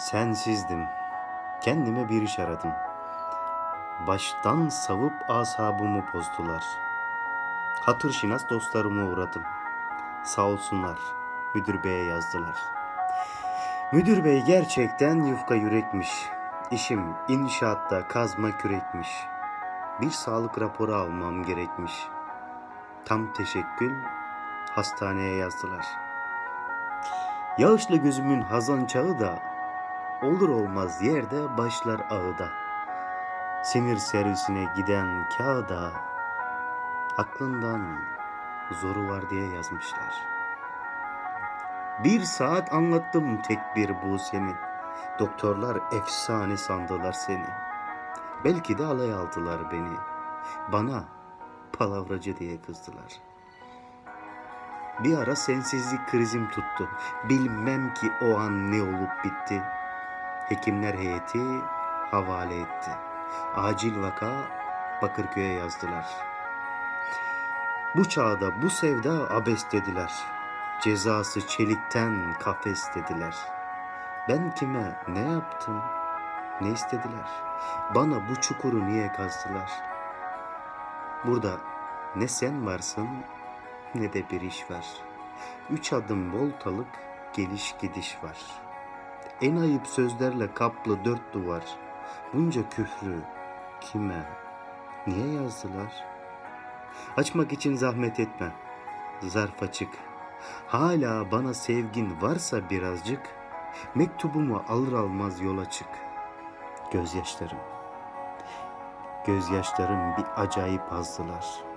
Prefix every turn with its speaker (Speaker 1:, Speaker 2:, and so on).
Speaker 1: Sensizdim. Kendime bir iş aradım. Baştan savup asabımı bozdular. Hatır şinas dostlarıma uğradım. Sağ olsunlar müdür beye yazdılar. Müdür bey gerçekten yufka yürekmiş. İşim inşaatta kazma kürekmiş. Bir sağlık raporu almam gerekmiş. Tam teşekkül hastaneye yazdılar. Yağışlı gözümün hazan çağı da olur olmaz yerde başlar ağıda. Sinir servisine giden kağıda aklından zoru var diye yazmışlar. Bir saat anlattım tek bir bu seni. Doktorlar efsane sandılar seni. Belki de alay aldılar beni. Bana palavracı diye kızdılar. Bir ara sensizlik krizim tuttu. Bilmem ki o an ne olup bitti. Hekimler heyeti havale etti. Acil vaka Bakırköy'e yazdılar. Bu çağda bu sevda abes dediler. Cezası çelikten kafes dediler. Ben kime ne yaptım? Ne istediler? Bana bu çukuru niye kazdılar? Burada ne sen varsın ne de bir iş var. Üç adım voltalık geliş gidiş var. En ayıp sözlerle kaplı dört duvar. Bunca küfrü kime, niye yazdılar? Açmak için zahmet etme. Zarf açık. Hala bana sevgin varsa birazcık, mektubumu alır almaz yola çık. Gözyaşlarım. Gözyaşlarım bir acayip azdılar.